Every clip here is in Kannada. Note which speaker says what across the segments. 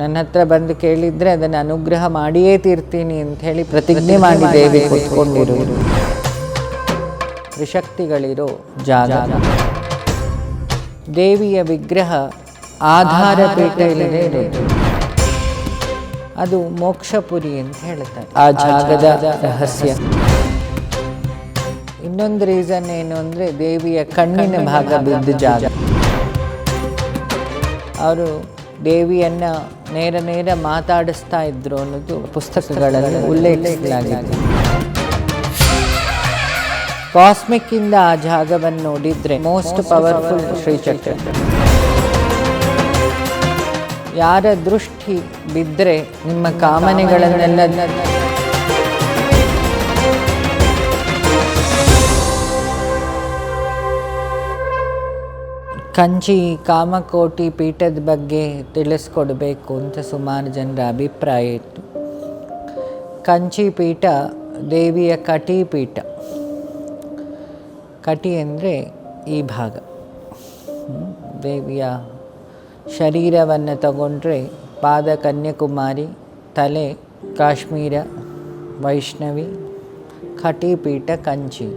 Speaker 1: ನನ್ನ ಹತ್ರ ಬಂದು ಕೇಳಿದರೆ ಅದನ್ನು ಅನುಗ್ರಹ ಮಾಡಿಯೇ ತೀರ್ತೀನಿ ಅಂತ ಹೇಳಿ ಪ್ರತಿಜ್ಞೆ ಮಾಡಿದ್ದೇವೆ ದೇವಿ ಕೂತ್ಕೊಂಡಿರುವುದು ತ್ರಿಶಕ್ತಿಗಳಿರೋ ಜಾಗ. ದೇವಿಯ ವಿಗ್ರಹ ಆಧಾರ ಪೀಠ ಇಲ್ಲದೆ ಇರೋದು ಅದು ಮೋಕ್ಷಪುರಿ ಅಂತ ಹೇಳ್ತಾರೆ. ಆ ಜಾಗದ ರಹಸ್ಯ. ಇನ್ನೊಂದು ರೀಸನ್ ಏನು ಅಂದರೆ ದೇವಿಯ ಕಣ್ಣಿನ ಭಾಗ ಬಿದ್ದ ಜಾಗ. ಅವರು ದೇವಿಯನ್ನ ನೇರ ನೇರ ಮಾತಾಡಿಸ್ತಾ ಇದ್ರು ಅನ್ನೋದು ಪುಸ್ತಕಗಳಲ್ಲಿ ಉಲ್ಲೇಖಿಸಲಾಗಿದೆ. ಕಾಸ್ಮಿಕ್ ಇಂದ ಆ ಜಾಗವನ್ನು ನೋಡಿದ್ರೆ ಮೋಸ್ಟ್ ಪವರ್ಫುಲ್ ಶ್ರೀಚಕ್ರ ಯಾರ ದೃಷ್ಟಿ ಬಿದ್ದರೆ ನಿಮ್ಮ ಕಾಮನೆಗಳನ್ನೆಲ್ಲ ಕಂಚಿ ಕಾಮಕೋಟಿ ಪೀಠದ ಬಗ್ಗೆ ತಿಳಿಸ್ಕೊಡ್ಬೇಕು ಅಂತ ಸುಮಾರು ಜನರ ಅಭಿಪ್ರಾಯ ಇತ್ತು. ಕಂಚಿ ಪೀಠ ದೇವಿಯ ಕಟಿ ಪೀಠ. ಕಟಿ ಅಂದರೆ ಈ ಭಾಗ. ದೇವಿಯ ಶರೀರವನ್ನು ತಗೊಂಡ್ರೆ ಪಾದ ಕನ್ಯಾಕುಮಾರಿ, ತಲೆ ಕಾಶ್ಮೀರ, ವೈಷ್ಣವಿ, ಕಟಿ ಪೀಠ, ಕಂಚಿ.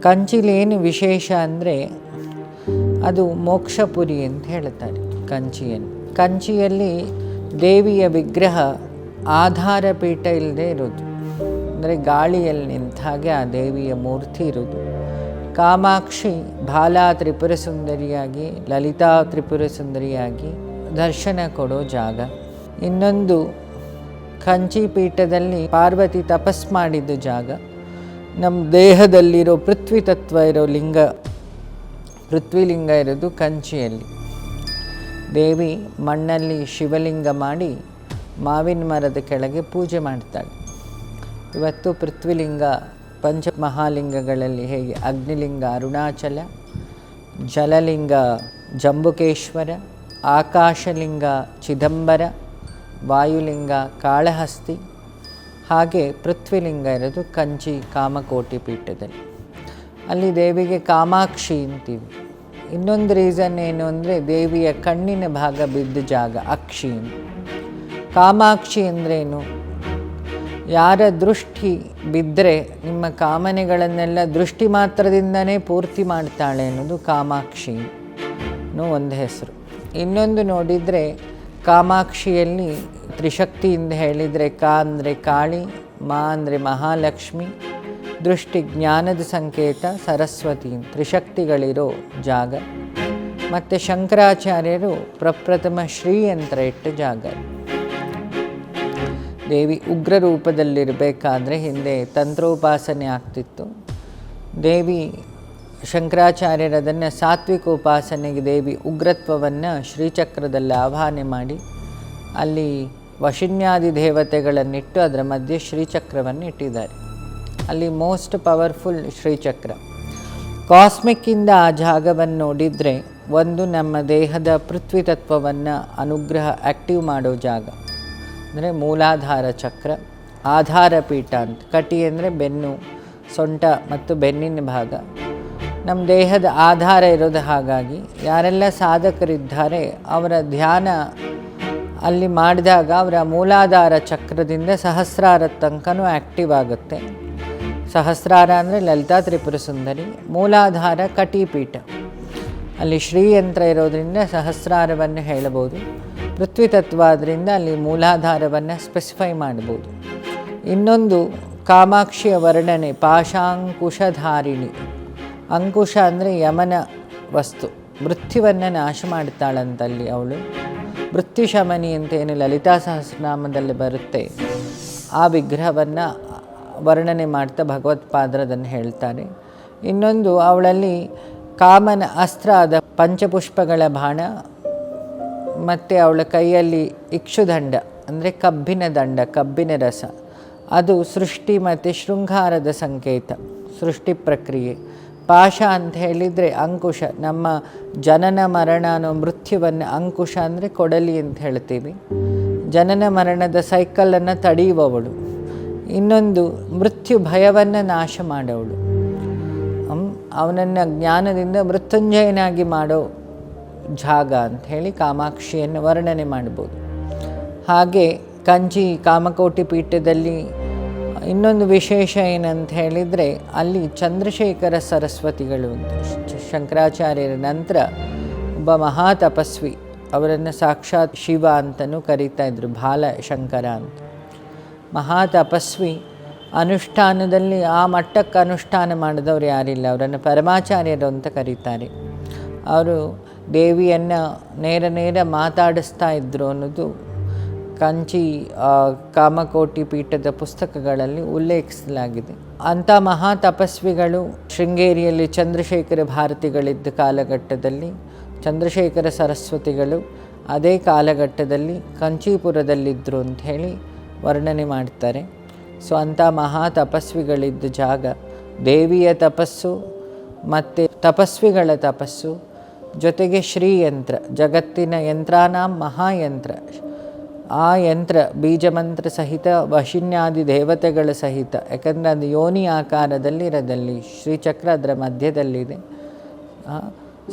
Speaker 1: ಕಂಚಿಲೇನು ವಿಶೇಷ ಅಂದರೆ ಅದು ಮೋಕ್ಷಪುರಿ ಅಂತ ಹೇಳ್ತಾರೆ ಕಂಚಿಯನ್ನು. ಕಂಚಿಯಲ್ಲಿ ದೇವಿಯ ವಿಗ್ರಹ ಆಧಾರ ಪೀಠ ಇಲ್ಲದೆ ಇರೋದು ಅಂದರೆ ಗಾಳಿಯಲ್ಲಿ ನಿಂತ ಹಾಗೆ ಆ ದೇವಿಯ ಮೂರ್ತಿ ಇರೋದು ಕಾಮಾಕ್ಷಿ ಬಾಲಾ ತ್ರಿಪುರ ಸುಂದರಿಯಾಗಿ ಲಲಿತಾ ತ್ರಿಪುರ ಸುಂದರಿಯಾಗಿ ದರ್ಶನ ಕೊಡೋ ಜಾಗ. ಇನ್ನೊಂದು ಕಂಚಿ ಪೀಠದಲ್ಲಿ ಪಾರ್ವತಿ ತಪಸ್ ಮಾಡಿದ ಜಾಗ. ನಮ್ಮ ದೇಹದಲ್ಲಿರೋ ಪೃಥ್ವಿ ತತ್ವ ಇರೋ ಲಿಂಗ ಪೃಥ್ವಿಲಿಂಗ ಇರೋದು ಕಂಚಿಯಲ್ಲಿ. ದೇವಿ ಮಣ್ಣಲ್ಲಿ ಶಿವಲಿಂಗ ಮಾಡಿ ಮಾವಿನ ಮರದ ಕೆಳಗೆ ಪೂಜೆ ಮಾಡ್ತಾಳೆ. ಇವತ್ತು ಪೃಥ್ವಿಲಿಂಗ ಪಂಚ ಮಹಾಲಿಂಗಗಳಲ್ಲಿ ಹೇಗೆ? ಅಗ್ನಿಲಿಂಗ ಅರುಣಾಚಲ, ಜಲಲಿಂಗ ಜಂಬುಕೇಶ್ವರ, ಆಕಾಶಲಿಂಗ ಚಿದಂಬರ, ವಾಯುಲಿಂಗ ಕಾಳಹಸ್ತಿ. ಹಾಗೆ ಪೃಥ್ವಿಲಿಂಗ ಇರೋದು ಕಂಚಿ ಕಾಮಕೋಟಿ ಪೀಠದಲ್ಲಿ. ಅಲ್ಲಿ ದೇವಿಗೆ ಕಾಮಾಕ್ಷಿ ಅಂತೀವಿ. ಇನ್ನೊಂದು ರೀಸನ್ ಏನು ಅಂದರೆ ದೇವಿಯ ಕಣ್ಣಿನ ಭಾಗ ಬಿದ್ದ ಜಾಗ, ಅಕ್ಷಿ. ಕಾಮಾಕ್ಷಿ ಅಂದ್ರೇನು ಯಾರ ದೃಷ್ಟಿ ಬಿದ್ದರೆ ನಿಮ್ಮ ಕಾಮನೆಗಳನ್ನೆಲ್ಲ ದೃಷ್ಟಿ ಮಾತ್ರದಿಂದನೇ ಪೂರ್ತಿ ಮಾಡ್ತಾಳೆ ಅನ್ನೋದು ಕಾಮಾಕ್ಷಿ ಒಂದು ಹೆಸರು ಇನ್ನೊಂದು ನೋಡಿದರೆ ಕಾಮಾಕ್ಷಿಯಲ್ಲಿ ತ್ರಿಶಕ್ತಿಯಿಂದ ಹೇಳಿದರೆ ಕಾ ಅಂದರೆ ಕಾಳಿ, ಮಾ ಅಂದರೆ ಮಹಾಲಕ್ಷ್ಮಿ ದೃಷ್ಟಿ ಜ್ಞಾನದ ಸಂಕೇತ ಸರಸ್ವತಿ ತ್ರಿಶಕ್ತಿಗಳಿರೋ ಜಾಗ. ಮತ್ತು ಶಂಕರಾಚಾರ್ಯರು ಪ್ರಪ್ರಥಮ ಶ್ರೀ ಅಂತ ಇಟ್ಟ ಜಾಗ. ದೇವಿ ಉಗ್ರ ರೂಪದಲ್ಲಿರಬೇಕಾದ್ರೆ ಹಿಂದೆ ತಂತ್ರೋಪಾಸನೆ ಆಗ್ತಿತ್ತು. ದೇವಿ ಶಂಕರಾಚಾರ್ಯರು ಅದನ್ನು ಸಾತ್ವಿಕ ಉಪಾಸನೆಗೆ ದೇವಿ ಉಗ್ರತ್ವವನ್ನು ಶ್ರೀಚಕ್ರದಲ್ಲಿ ಆವಾಹನೆ ಮಾಡಿ. ಅಲ್ಲಿ ವಶಿನ್ಯಾದಿ ದೇವತೆಗಳನ್ನಿಟ್ಟು ಅದರ ಮಧ್ಯೆ ಶ್ರೀಚಕ್ರವನ್ನು ಇಟ್ಟಿದ್ದಾರೆ ಅಲ್ಲಿ ಮೋಸ್ಟ್ ಪವರ್ಫುಲ್ ಶ್ರೀಚಕ್ರ. ಕಾಸ್ಮಿಕ್ಕಿಂದ ಆ ಜಾಗವನ್ನು ನೋಡಿದರೆ ಒಂದು ನಮ್ಮ ದೇಹದ ಪೃಥ್ವಿ ತತ್ವವನ್ನು ಅನುಗ್ರಹ ಆ್ಯಕ್ಟಿವ್ ಮಾಡೋ ಜಾಗ. ಅಂದರೆ ಮೂಲಾಧಾರ ಚಕ್ರ, ಆಧಾರ ಪೀಠ ಅಂತ. ಕಟಿ ಅಂದರೆ ಬೆನ್ನು, ಸೊಂಟ ಮತ್ತು ಬೆನ್ನಿನ ಭಾಗ. ನಮ್ಮ ದೇಹದ ಆಧಾರ ಇರೋದು ಹಾಗಾಗಿ ಯಾರೆಲ್ಲ ಸಾಧಕರಿದ್ದಾರೆ ಅವರ ಧ್ಯಾನ ಅಲ್ಲಿ ಮಾಡಿದಾಗ ಅವರ ಮೂಲಾಧಾರ ಚಕ್ರದಿಂದ ಸಹಸ್ರಾರ ತನಕನೂ ಆ್ಯಕ್ಟಿವ್ ಆಗುತ್ತೆ. ಸಹಸ್ರಾರ ಅಂದರೆ ಲಲಿತಾ ತ್ರಿಪುರ ಸುಂದರಿ, ಮೂಲಾಧಾರ ಕಟಿಪೀಠ. ಅಲ್ಲಿ ಶ್ರೀಯಂತ್ರ ಇರೋದರಿಂದ ಸಹಸ್ರಾರವನ್ನು ಹೇಳಬಹುದು. ಪೃಥ್ವಿ ತತ್ವ ಆದ್ದರಿಂದ ಅಲ್ಲಿ ಮೂಲಾಧಾರವನ್ನು ಸ್ಪೆಸಿಫೈ ಮಾಡ್ಬೋದು ಇನ್ನೊಂದು ಕಾಮಾಕ್ಷಿಯ ವರ್ಣನೆ ಪಾಶಾಂಕುಶಧಾರಿಣಿ. ಅಂಕುಶ ಅಂದರೆ ಯಮನ ವಸ್ತು. ಮೃತ್ಯುವನ್ನು ನಾಶ ಮಾಡ್ತಾಳಂತಲ್ಲಿ ಅವಳು. ಮೃತ್ಯುಶಮನಿ ಅಂತ ಏನು ಲಲಿತಾ ಸಹಸ್ರನಾಮದಲ್ಲಿ ಬರುತ್ತೆ. ಆ ವಿಗ್ರಹವನ್ನು ವರ್ಣನೆ ಮಾಡ್ತಾ ಭಗವತ್ಪಾದರದನ್ನು ಹೇಳ್ತಾರೆ. ಇನ್ನೊಂದು ಅವಳಲ್ಲಿ ಕಾಮನ ಅಸ್ತ್ರ ಆದ ಪಂಚಪುಷ್ಪಗಳ ಬಾಣ, ಮತ್ತು ಅವಳ ಕೈಯಲ್ಲಿ ಇಕ್ಷುದಂಡ ಅಂದರೆ ಕಬ್ಬಿನ ದಂಡ, ಕಬ್ಬಿನ ರಸ. ಅದು ಸೃಷ್ಟಿ ಮತ್ತು ಶೃಂಗಾರದ ಸಂಕೇತ, ಸೃಷ್ಟಿ ಪ್ರಕ್ರಿಯೆ. ಪಾಶ ಅಂತ ಹೇಳಿದರೆ ಅಂಕುಶ, ನಮ್ಮ ಜನನ ಮರಣ ಅನ್ನೋ ಮೃತ್ಯುವನ್ನು ಅಂಕುಶ ಅಂದರೆ ಕೊಡಲಿ ಅಂತ ಹೇಳ್ತೀವಿ. ಜನನ ಮರಣದ ಸೈಕಲನ್ನು ತಡೆಯುವವಳು. ಇನ್ನೊಂದು ಮೃತ್ಯು ಭಯವನ್ನು ನಾಶ ಮಾಡೋವಳು. ಅವನನ್ನು ಜ್ಞಾನದಿಂದ ಮೃತ್ಯುಂಜಯನಾಗಿ ಮಾಡೋ ಜಾಗ ಅಂತ ಹೇಳಿ ಕಾಮಾಕ್ಷಿಯನ್ನು ವರ್ಣನೆ ಮಾಡ್ಬೋದು ಹಾಗೆ ಕಂಚಿ ಕಾಮಕೋಟಿ ಪೀಠದಲ್ಲಿ ಇನ್ನೊಂದು ವಿಶೇಷ ಏನಂತ ಹೇಳಿದರೆ ಅಲ್ಲಿ ಚಂದ್ರಶೇಖರ ಸರಸ್ವತಿಗಳು ಶಂಕರಾಚಾರ್ಯರ ನಂತರ ಒಬ್ಬ ಮಹಾ ತಪಸ್ವಿ ಅವರನ್ನು ಸಾಕ್ಷಾತ್ ಶಿವ ಅಂತಲೂ ಕರೀತಾ ಇದ್ರು ಬಾಲ ಶಂಕರ ಅಂತ. ಮಹಾ ತಪಸ್ವಿ ಅನುಷ್ಠಾನದಲ್ಲಿ ಆ ಮಟ್ಟಕ್ಕೆ ಅನುಷ್ಠಾನ ಮಾಡಿದವರು ಯಾರಿಲ್ಲ. ಅವರನ್ನು ಪರಮಾಚಾರ್ಯರು ಅಂತ ಕರೀತಾರೆ. ಅವರು ದೇವಿಯನ್ನು ನೇರ ನೇರ ಮಾತಾಡಿಸ್ತಾ ಇದ್ದರು ಅನ್ನೋದು ಕಂಚಿ ಕಾಮಕೋಟಿ ಪೀಠದ ಪುಸ್ತಕಗಳಲ್ಲಿ ಉಲ್ಲೇಖಿಸಲಾಗಿದೆ. ಅಂಥ ಮಹಾ ತಪಸ್ವಿಗಳು ಶೃಂಗೇರಿಯಲ್ಲಿ ಚಂದ್ರಶೇಖರ ಭಾರತಿಗಳಿದ್ದ ಕಾಲಘಟ್ಟದಲ್ಲಿ, ಚಂದ್ರಶೇಖರ ಸರಸ್ವತಿಗಳು ಅದೇ ಕಾಲಘಟ್ಟದಲ್ಲಿ ಕಂಚೀಪುರದಲ್ಲಿದ್ದರು ಅಂತ ಹೇಳಿ ವರ್ಣನೆ ಮಾಡ್ತಾರೆ. ಸೊ ಅಂಥ ಮಹಾ ತಪಸ್ವಿಗಳಿದ್ದ ಜಾಗ. ದೇವಿಯ ತಪಸ್ಸು ಮತ್ತು ತಪಸ್ವಿಗಳ ತಪಸ್ಸು. ಜೊತೆಗೆ ಶ್ರೀಯಂತ್ರ, ಜಗತ್ತಿನ ಯಂತ್ರಾನಾಂ ಮಹಾಯಂತ್ರ. ಆ ಯಂತ್ರ ಬೀಜಮಂತ್ರ ಸಹಿತ, ವಶಿನ್ಯಾದಿ ದೇವತೆಗಳ ಸಹಿತ, ಯಾಕಂದರೆ ಅದು ಯೋನಿ ಆಕಾರದಲ್ಲಿ ಇರೋದಲ್ಲಿ ಶ್ರೀಚಕ್ರ ಅದರ ಮಧ್ಯದಲ್ಲಿದೆ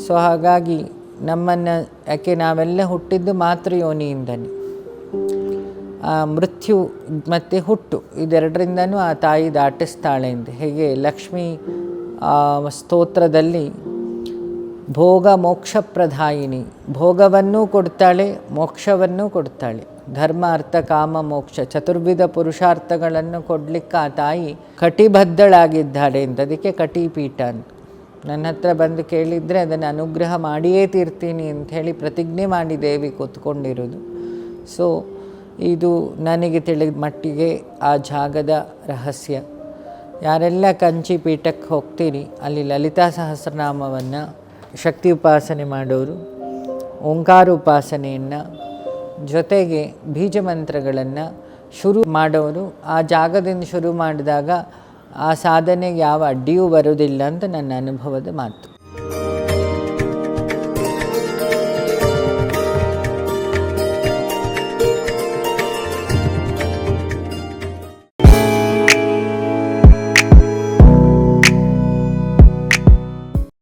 Speaker 1: ಸೊ ಹಾಗಾಗಿ ನಮ್ಮನ್ನು, ಯಾಕೆ ನಾವೆಲ್ಲ ಹುಟ್ಟಿದ್ದು ಮಾತೃ ಯೋನಿಯಿಂದನೇ. ಮೃತ್ಯು ಮತ್ತು ಹುಟ್ಟು, ಇದೆರಡರಿಂದನೂ ಆ ತಾಯಿ ದಾಟಿಸ್ತಾಳೆ ಅಂತ ಹೇಗೆ ಲಕ್ಷ್ಮಿ ಸ್ತೋತ್ರದಲ್ಲಿ, ಭೋಗ ಮೋಕ್ಷ ಪ್ರಧಾಯಿನಿ, ಭೋಗವನ್ನೂ ಕೊಡ್ತಾಳೆ, ಮೋಕ್ಷವನ್ನೂ ಕೊಡ್ತಾಳೆ. ಧರ್ಮ ಅರ್ಥ ಕಾಮ ಮೋಕ್ಷ, ಚತುರ್ವಿಧ ಪುರುಷಾರ್ಥಗಳನ್ನು ಕೊಡಲಿಕ್ಕೆ ಆ ತಾಯಿ ಕಟಿಬದ್ಧಳಾಗಿದ್ದಾಳೆ ಅಂತ ಅದಕ್ಕೆ ಕಟಿಪೀಠ ಅಂತ. ನನ್ನ ಹತ್ರ ಬಂದು ಕೇಳಿದರೆ ಅದನ್ನು ಅನುಗ್ರಹ ಮಾಡಿಯೇ ತೀರ್ತೀನಿ ಹೇಳಿ ಪ್ರತಿಜ್ಞೆ ಮಾಡಿ ದೇವಿ ಕೂತ್ಕೊಂಡಿರೋದು. ಸೊ ಇದು ನನಗೆ ತಿಳಿದ ಮಟ್ಟಿಗೆ ಆ ಜಾಗದ ರಹಸ್ಯ. ಯಾರೆಲ್ಲ ಕಂಚಿ ಪೀಠಕ್ಕೆ ಹೋಗ್ತೀರಿ, ಅಲ್ಲಿ ಲಲಿತಾ ಸಹಸ್ರನಾಮವನ್ನು ಶಕ್ತಿ ಉಪಾಸನೆ ಮಾಡೋರು, ಓಂಕಾರ ಉಪಾಸನೆಯನ್ನು, ಜೊತೆಗೆ ಬೀಜ ಮಂತ್ರಗಳನ್ನು ಶುರು ಮಾಡೋರು, ಆ ಜಾಗದಿಂದ ಶುರು ಮಾಡಿದಾಗ ಆ ಸಾಧನೆಗೆ ಯಾವ ಅಡ್ಡಿಯೂ ಬರೋದಿಲ್ಲ ಅಂತ ನನ್ನ ಅನುಭವದ ಮಾತು.